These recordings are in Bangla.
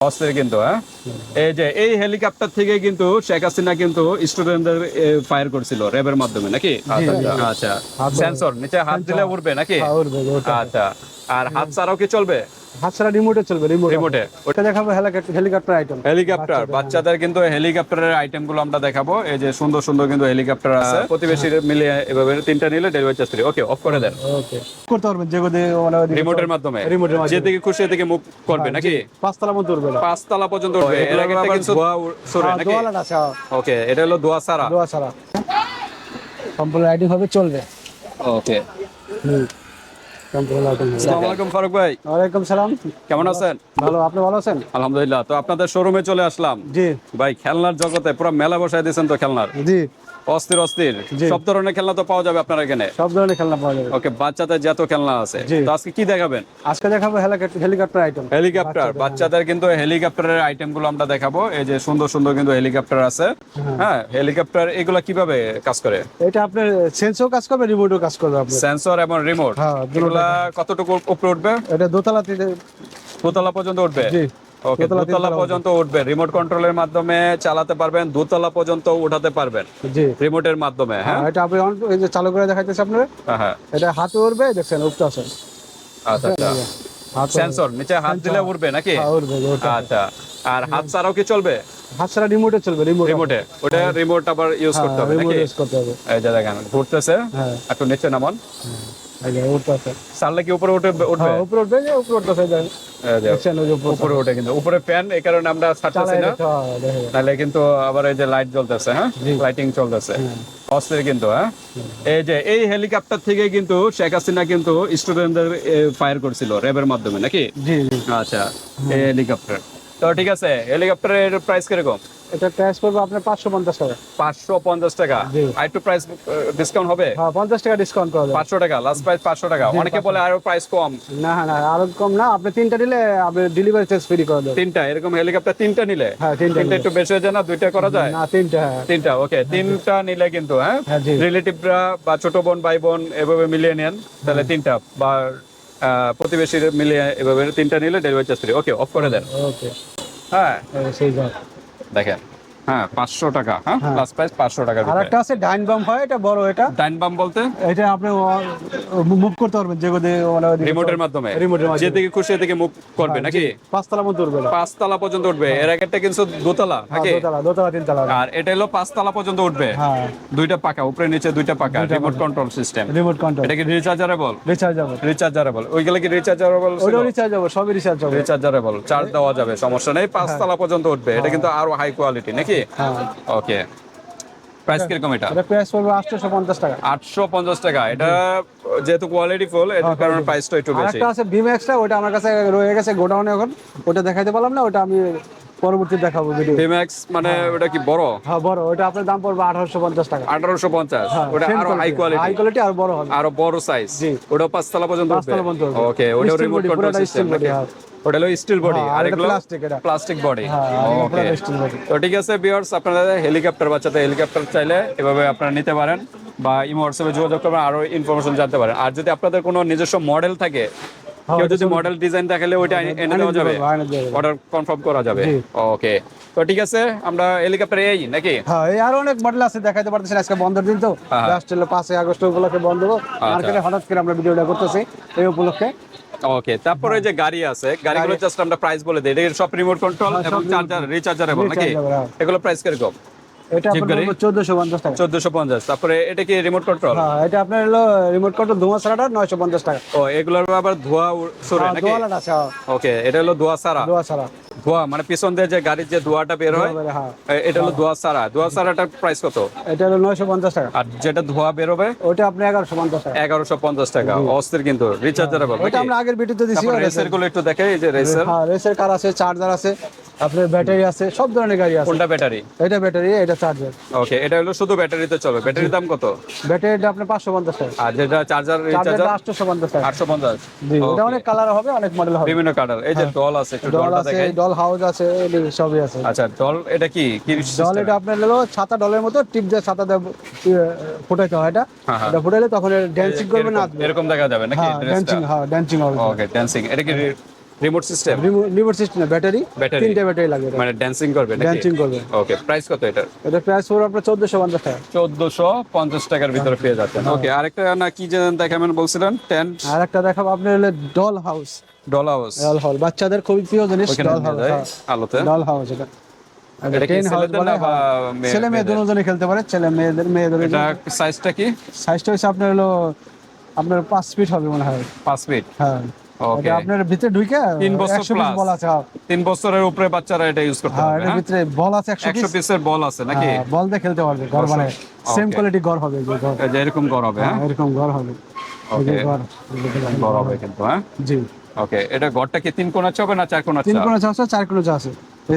অস্ত্রের কিন্তু হ্যাঁ? এই যে এই হেলিকপ্টার থেকে কিন্তু শেখ হাসিনা কিন্তু স্টুডেন্টদের ফায়ার করছিল র্যাবের মাধ্যমে নাকি? আচ্ছা আচ্ছা। সেন্সর নিচে হাত দিলে উঠবে নাকি? হ্যাঁ। আচ্ছা। আর হাত ছাড়াও কি চলবে? হাত ছাড়া রিমোটে চলবে রিমোট রিমোটে ওটা দেখাবো হেলিকপ্টার আইটেম হেলিকপ্টার বাচ্চাদের কিন্তু হেলিকপ্টারের আইটেমগুলো আমরা দেখাবো। এই যে সুন্দর সুন্দর কিন্তু হেলিকপ্টার আছে। প্রতিবেশী মিলিয়ে এভাবে তিনটা নিলে delivery charge free okay off করে দেন। ওকে করতে পারবেন যে কোদে মানে রিমোটের মাধ্যমে। রিমোটের মাধ্যমে। যেদিকে খুশি এদিকে মুভ করবে নাকি? পাঁচতলা মতো উঠবে না। পাঁচতলা পর্যন্ত উঠবে। এর আগে একটা কিন্তু সরে হ্যাঁ, নাকি? আছে হ্যাঁ, ওকে এটা হলো দোয়া সারা দোয়া ছাড়া। সম্পূর্ণ আইডি ভাবে চলবে। ওকে হুম সম্পূর্ণ আইটেম আসসালামু আলাইকুম ফারুক ভাই। ওয়ালাইকুম সালাম। কেমন আছেন? ভালো আপনি ভালো আছেন? আলহামদুলিল্লাহ তো আপনাদের শোরুমে চলে আসলাম। জি। ভাই খেলনার জগতে পুরো মেলা বসায় দিয়েছেন তো খেলনার? জি। অস্থির অস্থির। সব ধরনের খেলনা তো পাওয়া যাবে আপনার এখানে? সব ধরনের খেলনা পাওয়া যাবে। ওকে বাচ্চাদের যত খেলনা আছে। তো আজকে কি দেখাবেন? আজকে দেখাবো হেলিকপ্টার আইটেম হেলিকপ্টার। বাচ্চাদের কিন্তু হেলিকপ্টারের আইটেমগুলো আমরা দেখাবো। এই যে সুন্দর সুন্দর কিন্তু হেলিকপ্টার আছে। হ্যাঁ। হেলিকপ্টার এগুলা কীভাবে কাজ করে? এটা আপনার সেন্সর কাজ করবে রিমোটও কাজ করবে আপনার। সেন্সর এবং রিমোট হ্যাঁ, এগুলা কতটুকু উপরে উঠবে? এটা দোতলা থেকে দোতলা পর্যন্ত উঠবে? জি। ওকে দোতলা, পর্যন্ত উঠবে। রিমোট কন্ট্রোলের মাধ্যমে চালাতে পারবেন দোতলা পর্যন্ত উঠাতে পারবেন। জি। রিমোটের মাধ্যমে হ্যাঁ? এটা আপনি on- এই যে চালু করে দেখাইতেছে আপনার। হ্যাঁ, হ্যাঁ। এটা হাতে উঠবে দেখছেন উঠতে আছে। আচ্ছা আচ্ছা। সেন্সর নিচে হাত দিলে উঠবে নাকি? হ্যাঁ, উঠবে আচ্ছা। আর হাত ছাড়াও কি চলবে? হাত ছাড়া রিমোটে চলবে রিমোট রিমোটে ওটা রিমোট আবার ইউজ করতে হবে নাকি? ইউজ করতে হবে। এই যে দেখেন ঘুরতেছে। হ্যাঁ। একটু নিচে নামান। এই যে উঠতে আছে। কি উপরে উঠে উঠবে? হ্যাঁ উপরে উঠবে উপরে উঠতেছে উপরে উঠে কিন্তু। উপরে ফ্যান এই কারণে আমরা ছাড়তেছি না। নাহলে কিন্তু আবার এই যে লাইট জ্বলতেছে হ্যাঁ? লাইটিং চলতেছে। অস্থির কিন্তু হ্যাঁ? এই যে এই হেলিকপ্টার থেকে কিন্তু শেখ হাসিনা কিন্তু স্টুডেন্টদের ফায়ার করছিল র্যাবের মাধ্যমে নাকি? আচ্ছা এই হেলিকপ্টার তো ঠিক আছে হেলিকপ্টারের প্রাইস কীরকম? এটা প্রাইস পড়বে আপনার পাঁচশো পঞ্চাশ টাকা। পাঁচশো পঞ্চাশ টাকা? আর একটু প্রাইস ডিসকাউন্ট হবে? হ্যাঁ পঞ্চাশ টাকা ডিসকাউন্ট করা যাবে পাঁচশো টাকা লাস্ট প্রাইস পাঁচশো টাকা। অনেকে বলে আরও প্রাইস কম। না না আরও কম না আপনি তিনটা নিলে আপনি ডেলিভারি চার্জ ফ্রি করে দেবেন। তিনটা এরকম হেলিকপ্টার তিনটা নিলে? হ্যাঁ তিনটা একটু বেশি হয়ে যায় না? দুইটা করা যায়? না তিনটা হ্যাঁ। তিনটা ওকে তিনটা নিলে কিন্তু হ্যাঁ? হ্যাঁ রিলেটিভরা বা ছোট বোন ভাই বোন এভাবে মিলিয়ে নেন তাহলে তিনটা। বা আহ, প্রতিবেশী মিলিয়ে এভাবে তিনটা নিলে delivery charge free okay off করে দেন। ওকে হ্যাঁ। সেই দেখেন হ্যাঁ পাঁচশো টাকা হ্যাঁ লাস্ট প্রাইস পাঁচশো টাকা আর আছে ডাইন বাম হয় এটা বড় এটা। ডাইন বাম বলতে? এটা আপনি মুভ করতে পারবেন যে কোদে রিমোটের মাধ্যমে? রিমোটের মাধ্যমে। খুশি এদিকে মুভ করবে নাকি? পাঁচতলা মতো উঠবে পাঁচতলা পর্যন্ত উঠবে। এর আগেরটা কিন্তু দোতলা হ্যাঁ, নাকি? দোতলা দোতলা তিনতলা। আর এটা হলো পাঁচতলা পর্যন্ত উঠবে। হ্যাঁ। দুইটা পাকা উপরে নিচে দুইটা পাকা remote control system remote control এটা কি রিচার্জারেবল রিচার্জ যাবে রিচার্জারেবল ওইগুলো কি রিচার্জারেবল ওইটাও রিচার্জ সবই রিচার্জারেবল চার্জ দেওয়া যাবে সমস্যা নেই। পাঁচতলা পর্যন্ত উঠবে। এটা কিন্তু আরও হাই কোয়ালিটি নাকি? হ্যাঁ। ওকে। প্রাইস কীরকম এটা? এটা প্রাইস আটশোশো পঞ্চাশ টাকা। আটশো পঞ্চাশ টাকা। এটা যেহেতু কোয়ালিটি ফুল এটার কারণে প্রাইসটা একটু বেশি। একটা আছে ভিম এক্সট্রা ওটা আমার কাছে রয়ে গেছে গোডাউনে এখন। ওটা দেখাইতে পারলাম না ওটা আমি পরবর্তী দেখাবো ভিডিও ভিম্যাক্স মানে ওটা কি বড়? হ্যাঁ বড়। ওটা আপনার দাম পড়বে আঠারোশো পঞ্চাশ টাকা। আঠারোশো পঞ্চাশ। ওটা আরও হাই কোয়ালিটি হাই কোয়ালিটি আর বড় হবে। আরও বড় সাইজ জি। ওটা পাঁচতলা পর্যন্ত উঠবে। পাঁচতলা পর্যন্ত ওকে ওটা রিমোট কন্ট্রোল সিস্টেম হ্যাঁ। ওটা হলো স্টিল বডি হ্যাঁ, আর এগুলো plastic এটা। প্লাস্টিক বডি হ্যাঁ ওকে। তো ঠিক আছে ভিউয়ার্স আপনারা হেলিকপ্টার বাচ্চাতে হেলিকপ্টার চাইলে এভাবে আপনারা নিতে পারেন বা ইমো হোয়াটসঅ্যাপে যোগাযোগ করবেন আরও ইনফরমেশন জানতে পারেন। আর যদি আপনাদের কোনো নিজস্ব মডেল থাকে কেউ যদি মডেল ডিজাইন দেখালে ওইটা এনে এনে দেওয়া যাবে হ্যাঁ, এনে দেওয়া যাবে। অর্ডার কনফার্ম করা যাবে। ওকে তো ঠিক আছে আমরা হেলিকপ্টার এই নাকি? হ্যাঁ এই আরও অনেক মডেল আছে দেখাইতে পারতেছি আজকে বন্ধের দিন তো। হ্যাঁ। লাস্ট হলো পাঁচই আগস্ট উপলক্ষে বন্ধ। মার্কেটে হঠাৎ করে আমরা ভিডিওটা করতেছি এই উপলক্ষে। ওকে তারপরে যে গাড়ি আছে গাড়িগুলো জাস্ট আমরা প্রাইস বলে দিই। এটা সব রিমোট কন্ট্রোল এবং চার্জার রিচার্জারেবল নাকি? হ্যাঁ। এগুলো প্রাইস কীরকম? এটা আপনার চোদ্দশো পঞ্চাশ টাকা। চোদ্দশো পঞ্চাশ। তারপরে এটা কি রিমোট কন্ট্রোল হ্যাঁ এটা আপনার হলো রিমোট কন্ট্রোল ধোঁয়া ছাড়াটা নয়শো পঞ্চাশ টাকা। ও এগুলোর আবার ধোঁয়া সরে হ্যাঁ, নাকি? ধোঁয়া আছে হ্যাঁ, ওকে এটা হলো ধোঁয়া ছাড়া। ধোঁয়া ছাড়া। ধোয়া মানে পিছন দিয়ে যে গাড়ির যে ধোয়াটা বের হয় হ্যাঁ এটা হলো ধোয়া সারা ধোয়া সারাটার প্রাইস কত? এটা হলো নয়শো পঞ্চাশ টাকা। আর যেটা ধোয়া বেরোবে ওটা আপনি এগারোশো পঞ্চাশ টাকা। এগারোশো পঞ্চাশ টাকা। অস্থির কিন্তু রিচার্জারেবল ওটা আমরা আগের ভিডিওতে দিছি রেসেরগুলো একটু দেখে এই যে রেসের হ্যাঁ রেসের কার আছে চার্জার আছে আপনার ব্যাটারি আছে সব ধরনের গাড়ি আছে। কোনটা ব্যাটারি এটা ব্যাটারি এটা চার্জার ওকে এটা হলো শুধু ব্যাটারিতে চলবে ব্যাটারির দাম কত? ব্যাটারিটা আপনার পাঁচশো পঞ্চাশ টাকা। আর যেটা চার্জার আটশোশো পঞ্চাশ টাকা। আটশো পঞ্চাশ। জি এটা অনেক কালার হবে অনেক মডেল হবে। বিভিন্ন কালার এই যে ডল আছে একটু ডলটা দেখাই। ডল হাউস আছে সবই আছে। আচ্ছা ডল এটা কি? কি ডল এটা আপনার হলো ছাতা ডলের মতো টিপ দিয়ে ছাতা দিয়ে ফুটাইতে হয় এটা। হ্যাঁ, হ্যাঁ। এটা ফুটাইলে তখন ড্যান্সিং করবে না এরকম- দেখা যাবে নাকি? ডান্সিং ড্যান্সিং হ্যাঁ ড্যান্সিং হবে। ওকে ড্যান্সিং এটা কি remote system remote system battery Battery? তিনটা ব্যাটারি লাগে মানে ড্যান্সিং করবে নাকি? Dancing করবে। ওকে প্রাইস কত এটার? এটা প্রাইস পড়বে আপনার চোদ্দশো পঞ্চাশ টাকা। চোদ্দশো পঞ্চাশ টাকার ভিতরে পেয়ে যাচ্ছেন। ওকে আরেকটা না কি যেন দেখাবেন বলছিলেন? টেন্ট আর একটা দেখাবো আপনার হলো doll house doll house doll house বাচ্চাদের খুবই প্রিয় জিনিস ডল হাউস আলোতে? ডল হাউস এটা। এটা বা হ্যাঁ। ছেলে মেয়ে? দুজনে খেলতে পারে ছেলে মেয়েদের মেয়েদের এটা সাইজটা কি? সাইজটা হচ্ছে আপনার হলো আপনার পাঁচ ফিট হবে মনে হয়। পাঁচ ফিট হ্যাঁ। ওকে। আপনার ভিতরে ঢুকে তিন বছর একশো বল আছে। বছরের উপরে বাচ্চারা এটা ইউজ করতে পারবে এটার ভিতরে বল আছে একশো একশো পিস পিসের বল আছে নাকি? বল দিয়ে খেলতে পারবে ঘর মানে সেম কোয়ালিটি ঘর হবে যে এরকম ঘর হবে হ্যাঁ? হ্যাঁ, এরকম ঘর হবে। ওকে ঘর হবে কিন্তু হ্যাঁ? জি। ওকে এটা ঘরটা কি তিন কোণা হবে না চার কোণা তিন কোণা আছে চার কোণা আছে।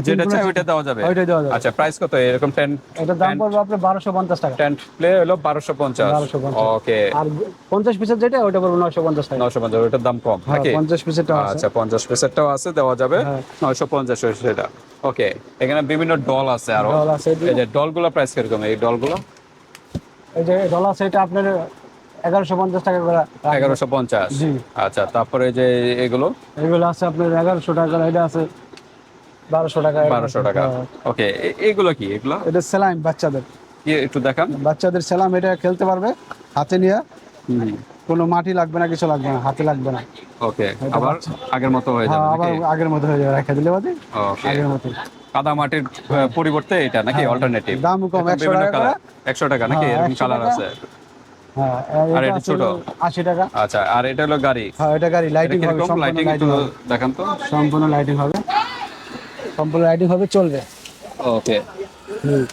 যেটা চাই ওইটা দেওয়া যাবে। ওইটাই দেওয়া যাবে। আচ্ছা প্রাইস কত? এরকম টেন এটার দাম পড়বে আপনার বারোশো পঞ্চাশ টাকা। টেন্ট প্লে হলো বারোশো পঞ্চাশ। 1250 ওকে আর পঞ্চাশ পিসের যেটা ওইটা পড়বে নয়শো পঞ্চাশ টাকা। নশো পঞ্চাশ ওটার দাম কম হ্যাঁ নাকি? পঞ্চাশ পিসেরটা আছে। আচ্ছা পঞ্চাশ পিসেরটাও আছে দেওয়া যাবে হ্যাঁ। নয়শো পঞ্চাশ সেটা। ওকে এখানে বিভিন্ন ডল আছে আরও। ডল আছে এই যে ডলগুলো প্রাইস কীরকম? এই ডলগুলো এই যে ডলার আছে এটা আপনার এগারোশো পঞ্চাশ টাকা করে রাখবে। এগারোশো পঞ্চাশ। জি। আচ্ছা তারপরে যে এগুলো? এগুলো আছে আপনার এগারোশো টাকা এটা আছে বারোশো টাকা বারোশো টাকা। হ্যাঁ। ওকে এগুলো কি? এগুলো? এটা সেলাইম বাচ্চাদের। একটু দেখান। বাচ্চাদের সেলাম এটা খেলতে পারবে হাতে নিয়ে। কোনো মাটি লাগবে না কিছু লাগবে না হাতে লাগবে না। ওকে আবার আগের মতো হয়ে হ্যাঁ, যাবে আবার আগের মতো হয়ে যাবে রেখে দিলে বাদে। আগের মতো। কাদা মাটির পরিবর্তে এটা নাকি অল্টারনেটিভ দাম কম, 100 টাকা করে। একশো টাকা নাকি? হ্যাঁ, এরকম কালার আছে। হ্যাঁ আর এটা ছোট? টাকা। আচ্ছা আর এটা হলো গাড়ি। হ্যাঁ এটা গাড়ি লাইটিং হবে সম্পূর্ণ লাইটিং দেখান তো। সম্পূর্ণ লাইটিং হবে। সম্পূর্ণ লাইটিং হবে চলবে। ওকে হুম।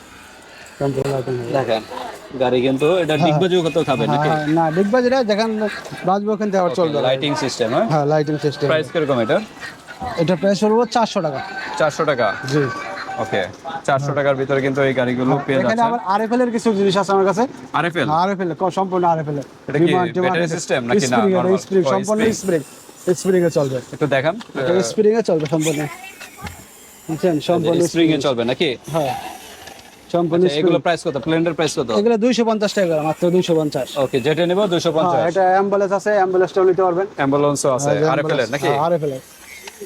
সম্পূর্ণ লাইটিং দেখেন গাড়ি কিন্তু এটা ডিগবাজিও কত খাবে নাকি? হ্যাঁ, না দেখবা যেখান বাজবো ওখান থেকে আবার চলবে। লাইটিং সিস্টেম হ্যাঁ? হ্যাঁ লাইটিং সিস্টেম প্রাইস কীরকম এটা? এটা প্রাইস পড়ব চারশো টাকা। চারশো টাকা? জি। ওকে চারশো টাকার ভিতরে কিন্তু এই গাড়িগুলো পেয়ে এখানে যাচ্ছে আবার আরএফএল এর কিছু জিনিস আছে আমার কাছে। আরএফএল আরএফএল সম্পূর্ণ আরএফএল এটা কি নাকি না? স্প্রিং ও, সম্পূর্ণ। স্প্রিং স্প্রিং এ চলবে। একটু দেখান। স্প্রিং এ চলবে সম্পূর্ণ। সম্পূর্ণ স্প্রিং এ চলবে নাকি? হ্যাঁ সম্পূর্ণ আচ্ছা, এগুলো প্রাইস কত? প্লেনের প্রাইস কত? এগুলো দুইশো পঞ্চাশ টাকা করে, মাত্র দুইশো পঞ্চাশ। ওকে যেটা নেব দুশো পঞ্চাশ। এটা অ্যাম্বুলেন্স আছে অ্যাম্বুলেন্সটাও নিতে পারবেন। অ্যাম্বুলেন্সও আছে আরএফএল নাকি? আরএফএল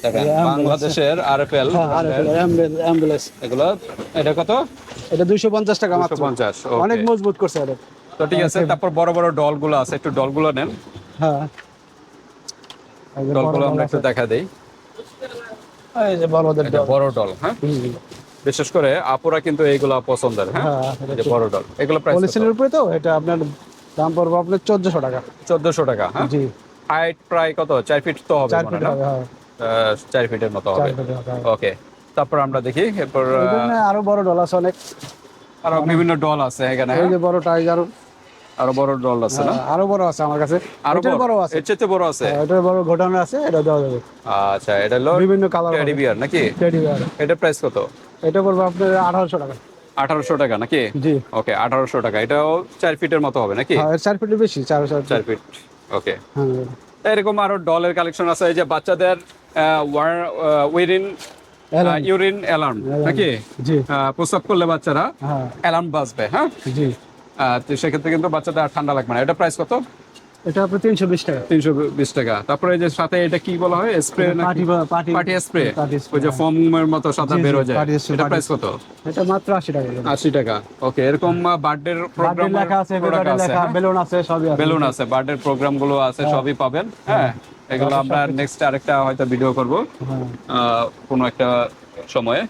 দেখেন বাংলাদেশের আরএফএল হ্যাঁ অ্যাম্বুলেন্স এগুলো এটা কত? এটা দুইশো পঞ্চাশ টাকা মাত্র। দুশো পঞ্চাশ অনেক মজবুত করছে এটা। তো ঠিক আছে তারপর বড় বড় ডলগুলো আছে একটু ডলগুলো নেন। হ্যাঁ। ডলগুলো ডল আমরা। একটু দেখা দেই। এই যে বড়দের বড় ডল হ্যাঁ? বিশেষ করে আপুরা কিন্তু এইগুলা পছন্দের হ্যাঁ? হ্যাঁ, এই যে বড় ডল এগুলো প্রাইস পলিসিনের উপরে তো এটা আপনার দাম পড়বে আপনার চোদ্দশো টাকা। চোদ্দশো টাকা হ্যাঁ? জি। হাইট প্রায় কত? চার ফিট তো হবে চার ফিট হবে হ্যাঁ। ফিটের মতো হবে। হ্যাঁ। ওকে তারপর আমরা দেখি এরপর আরও বড় ডল আছে অনেক। আরও বিভিন্ন ডল আছে এখানে এই যে বড় টাইগার আরও বড় ডল আছে না? আরও বড় আছে আমার কাছে। আরও বড়। আছে। এর চেয়ে বড় আছে? হ্যাঁ, এটার বড় ঘটানো আছে এটা দেওয়া যাবে। আচ্ছা এটা হলো বিভিন্ন কালার টেডি বিয়ার নাকি? টেডি বিয়ার এটা প্রাইস কত? এটা পড়বে আপনার আঠারোশো টাকা। আঠারোশো টাকা নাকি? জি। ওকে আঠারোশো টাকা। এটাও চার ফিটের মতো হবে নাকি? হ্যাঁ চার ফিটের বেশি চার চার ফিট। ওকে হ্যাঁ। এরকম আরও ডলের কালেকশন আছে এই যে বাচ্চাদের উইরিন ইউরিন অ্যালার্ম নাকি? জি। করলে বাচ্চারা অ্যালার্ম বাজবে হ্যাঁ? জি। তো সেক্ষেত্রে কিন্তু বাচ্চাদের আর ঠান্ডা লাগবে না। এটা প্রাইস কত? এটা আপনার তিনশো বিশ টাকা। তিনশো বিশ টাকা। তারপরে যে সাথে এটা কি বলা হয়? স্প্রে পার্টি স্প্রে ওই যে ফোমের মতো সাদা বের হয়ে যায় এটা প্রাইস কত? এটা মাত্র আশি টাকা আশি টাকা। ওকে এরকম বার্থডের বার্থডে প্রোগ্রাম লেখা আছে বেলুন আছে সবই বেলুন আছে বার্থডে প্রোগ্রামগুলো আছে সবই পাবেন হ্যাঁ? এগুলো আমরা নেক্সট আরেকটা হয়তো ভিডিও করব। হ্যাঁ। কোনো একটা সময়ে।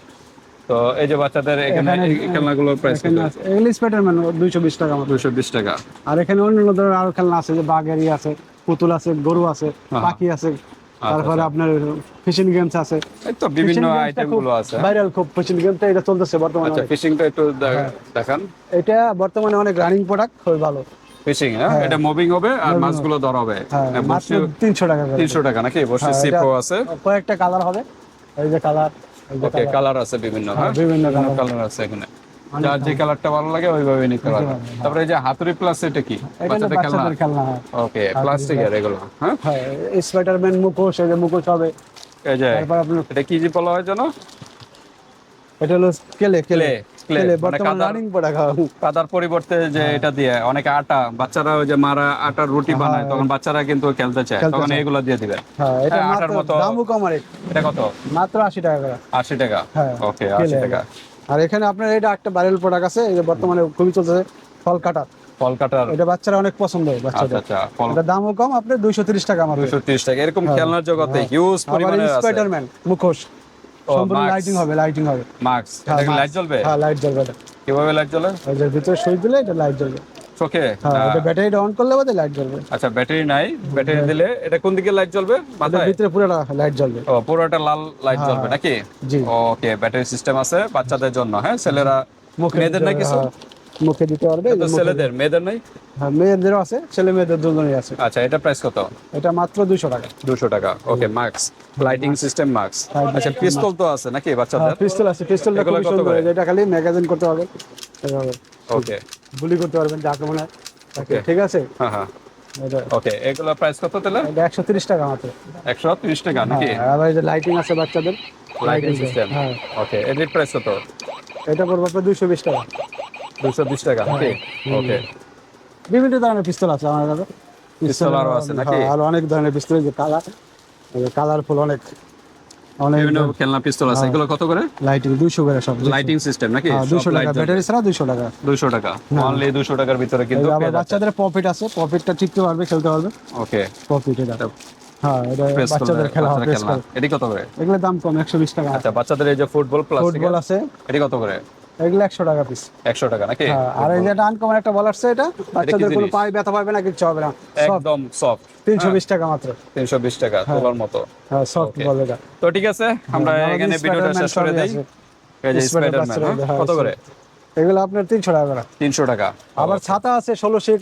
তো এই যে বাচ্চাদের এখানে খেলনাগুলোর প্রাইস এগুলো স্পাইডারম্যান দুইশো বিশ টাকা মতো। দুশো বিশ টাকা। আর এখানে অন্যান্য ধরনের আরও খেলনা আছে যে আছে পুতুল আছে গরু আছে হ্যাঁ। পাখি আছে তারপরে আপনার ফিশিং গেমস আছে। তো বিভিন্ন আইটেমগুলো আছে। ভাইরাল খুব ফিশিং গেমটা এটা চলতেছে বর্তমানে আচ্ছা। ফিশিংটা একটু দে- দেখান। এটা বর্তমানে অনেক রানিং প্রোডাক্ট খুবই ভালো। ফিশিং হ্যাঁ? এটা মুভিং হবে আর মাছগুলো ধরা হবে। হ্যাঁ মাত্র তিনশো টাকা করে। তিনশো টাকা নাকি? বসে হ্যাঁ, এটা- সিপো আছে। কয়েকটা কালার হবে। এই যে কালার ওকে কালার। আছে বিভিন্ন হ্যাঁ? বিভিন্ন বিভিন্ন কালার। আছে এখানে। যার যে কালারটা ভালো লাগে ওইভাবে নিতে পারবে। তারপরে এই যে হাতুড়ি প্লাস এটা কি? বাচ্চাদের খেলনা? হয়। ওকে প্লাস্টিকের এগুলো হ্যাঁ? হ্যাঁ স্পাইডারম্যান মুখোশ এই যে মুখোশ হবে। এই যে তারপর এটা কি যে বলা হয় জানো এটা হলো কেলে। কেলে। কেলে মানে কাদার- পরিবর্তে যে হ্যাঁ। এটা দিয়ে অনেকে আটা বাচ্চারা ওই যে মারা আটার রুটি বানায় তখন বাচ্চারা কিন্তু খেলতে চায় তখন। এগুলো দিয়ে দিবেন হ্যাঁ এটা হ্যাঁ, আটার মতো- দামও কম আর এটা কত? মাত্র আশি টাকা করে। আশি টাকা? হ্যাঁ, ওকে কেলে আশি টাকা। আর এখানে আপনার এটা একটা ভাইরাল প্রোডাক্ট আছে বর্তমানে খুবই চলছে ফল কাটার। ফল কাটার। এটা বাচ্চারা অনেক পছন্দ আচ্ছা বাচ্চাদের। আচ্ছা ফল এটা দামও কম দুইশো তিরিশ টাকা আমার দুশো তিরিশ টাকা এরকম খেলনার জগতে হিউজ পরিমাণে আছে। স্পাইডারম্যান মুখোশ। সম্পূর্ণ লাইটিং হবে লাইটিং হবে। মাস্ক হ্যাঁ, এটা Max। লাইট জ্বলবে? হ্যাঁ লাইট জ্বলবে এটা। কীভাবে লাইট জ্বলে? ওই ভিতরে সুইচ দিলে এটা লাইট জ্বলবে। চোখে হ্যাঁ এটা ব্যাটারিটা অন করলে বাদে লাইট জ্বলবে। আচ্ছা ব্যাটারি নাই। ব্যাটারি দিলে এটা কোন দিকে লাইট জ্বলবে? মাথায়? ভিতরে পুরোটা লাইট জ্বলবে। ও পুরোটা লাল লাইট হ্যাঁ, জ্বলবে নাকি? জি। ওকে ব্যাটারি সিস্টেম আছে বাচ্চাদের জন্য হ্যাঁ ছেলেরা মেয়েদের নাকি কিছু মুখে দিতে পারবে ছেলেদের মেয়েদের নাই? হ্যাঁ মেয়েদেরও আছে ছেলে মেয়েদের দুজনেই আছে। আচ্ছা এটা প্রাইস কত? এটা মাত্র দুইশো টাকা। দুশো টাকা okay marks lighting system marks আচ্ছা পিস্তল তো আছে নাকি বাচ্চাদের? পিস্তল আছে পিস্তলটা সুন্দর এটা খালি ম্যাগাজিন করতে হবে ওকে গুলি করতে পারবেন যে আক্রমণে ঠিক আছে? হ্যাঁ হ্যাঁ। ওকে এগুলো প্রাইস কত তাহলে? এটা একশো তিরিশ টাকা মাত্র। টাকা নাকি? হ্যাঁ, আবার এই যে লাইটিং আছে বাচ্চাদের লাইটিং সিস্টেম হ্যাঁ। ওকে প্রাইস কত? এটা পড়বে আপনার দুইশো বিশ টাকা। দুশো বিশ টাকা ওকে বিভিন্ন ধরনের পিস্তল আছে আমার কাছে। পিস্তল আরও আছে নাকি? হ্যাঁ, আরও অনেক ধরনের পিস্তল যে কালার কালারফুল অনেক অনেক বিভিন্ন খেলনা পিস্তল আছে। এগুলো কত করে? লাইটিং দুইশো করে সব লাইটিং সিস্টেম নাকি? দুশো টাকা ব্যাটারি ছাড়া দুইশো টাকা। দুশো টাকা। অনলি দুশো টাকার ভিতরে কিন্তু বাচ্চাদের প্রফিট আছে প্রফিটটা টিকতে পারবে খেলতে পারবে। ওকে প্রফিট এটা হ্যাঁ এটা বাচ্চাদের খেলা হবে খেলনা। কত করে? এগুলোর দাম কম একশো বিশ টাকা। আচ্ছা বাচ্চাদের এই যে ফুটবল ফুটবল আছে। এটি কত করে? এগুলো একশো টাকা পিস একশো টাকা নাকি? হ্যাঁ আর এই যে এটা আনকমন একটা বল আসছে এটা বাচ্চাদের কোনো পায়ে ব্যথা পাবে না কিছু হবে না। একদম সফট তিনশো বিশ টাকা মাত্র। তিনশো বিশ টাকা তোলার মতো। হ্যাঁ সফট বল এটা। তো ঠিক আছে আমরা এখানে ভিডিওটা শেষ করে সবই দিই। আছে। এই যে Spider-Man স্পাইডারম্যান হ্যাঁ, কত করে? এগুলো আপনার তিনশো টাকা করে। তিনশো টাকা। আবার ছাতা আছে ষোলো শেক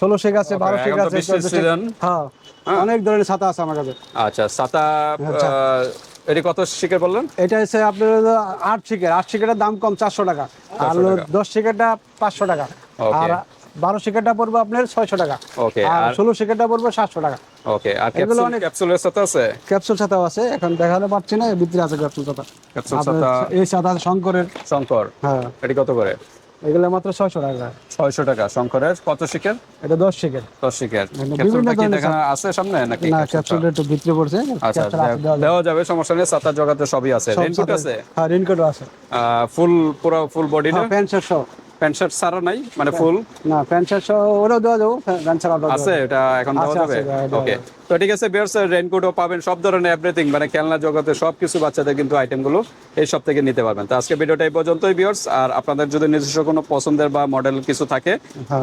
ষোলো শেক আছে বারো তো আছে বৃষ্টির 14 শেক। season। হ্যাঁ অনেক ধরনের ছাতা আছে আমার কাছে। আচ্ছা সাতা আচ্ছা। এটি কত শিকার বললেন? এটা হচ্ছে আপনার আট শিকের। আট শিকেটের দাম কম চারশো টাকা। আর দশ শিকেটটা পাঁচশো টাকা। আর বারো শিকেটটা পড়বে আপনার ছয়শো টাকা। ওকে আর ষোলো শিকেটটা পড়বে সাতশো টাকা। ওকে আর এগুলো অনেক- ক্যাপসুলের সাথে আছে? ক্যাপসুল ছাতাও আছে এখন দেখাতে পারছি না ভিতরে আছে ক্যাপসুল ছাতা। ক্যাপসুল ছাতা এই ছাতা শঙ্করের। শঙ্কর। হ্যাঁ। এটি কত করে? এগুলো মাত্র ছয়শো টাকা। ছয়শো টাকা শঙ্করের। কত শিকের এটা দশ শিকের দশ শিকের বিভিন্ন ধরনের দেখানো আছে সামনে নাকি? না ক্যাপসুলটা? একটু ভিতরে পড়ছে আচ্ছা দেওয়া যাবে। সমস্যা নেই সাতার জগাতে সবই আছে। সব রেনকোট আছে? হ্যাঁ রেনকোটও আছে। ফুল পুরো ফুল বডি না প্যান্ট শার্ট সহ প্যান্ট শার্ট সারা নাই? মানে ফুল না প্যান্ট শার্ট ওরাও দেওয়া যাব প্যান্ট শার্ট আছে এটা এখন দেওয়া যাবে। ওকে তো ঠিক আছে বিয়ার্স রেনকোটও পাবেন সব ধরনের এভরিথিং মানে খেলনা জগতে সবকিছু বাচ্চাদের কিন্তু আইটেমগুলো এই সব থেকে নিতে পারবেন। তো আজকে ভিডিওটা এই পর্যন্তই বিয়ার্স আর আপনাদের যদি নিজস্ব কোনো পছন্দের বা মডেল কিছু থাকে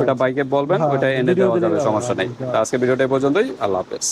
ওটা বাইকে বলবেন ওটা এনে দেওয়া যাবে সমস্যা নেই। তো আজকে ভিডিওটা এই পর্যন্তই আল্লাহ হাফেজ।